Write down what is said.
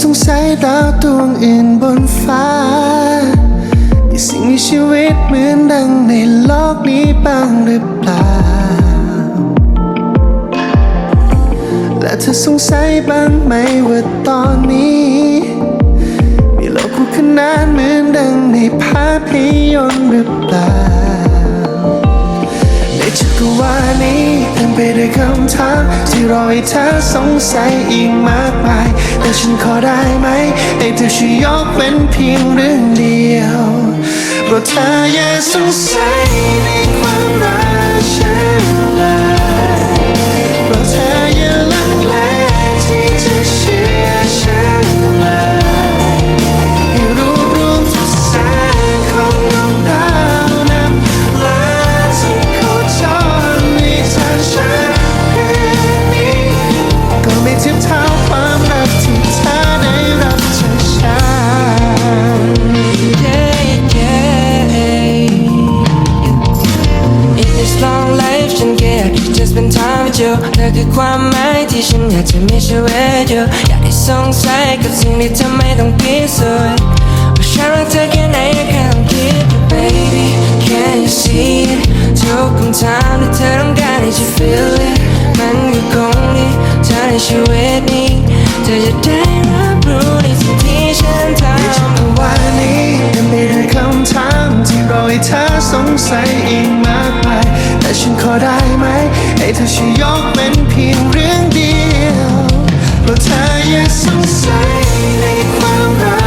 สงสัยดาวดวงอื่นบนฟ้า มีสิ่งมีชีวิตเหมือนดังในโลกนี้บ้างหรือเปล่า และเธอสงสัยบ้างไหมว่าตอนนี้ มีโลกคู่ขนานเหมือนดังในภาพยนตร์หรือเปล่า ในจักรวาลนี้ ไปด้วยคำถามที่รอให้เธอสงสัยอีกมากมาย แต่ฉันขอได้ไหมให้เธอช่วยยกเป็นเพียงเรื่องเดียวเพราะเธออย่าสงสัยู่เธอคือความหมายที่ฉันอยากจะมีชีวิตอยู่อยากได้สงสัยกับสิ่งที่ทำไมต้องพิสูจน์ว่าฉันรักเธอแค่ไหนแค่ต้องคิด baby can you see it ทุกคำถามที่เธอต้องการให้ฉัน feel it มันคือคงที่เธอในชีวิตนี้เธอจะได้รับรู้ในสิ่งที่ฉันทำเมื่อวันนี้ยังไม่ได้คำถามที่รอให้เธอสงสัยอีกมากมายแต่ฉันขอได้ไหม เธอช่วยยกเป็นเพียงเรื่องเดียวเพราะเธอยังสงสัยในความรัก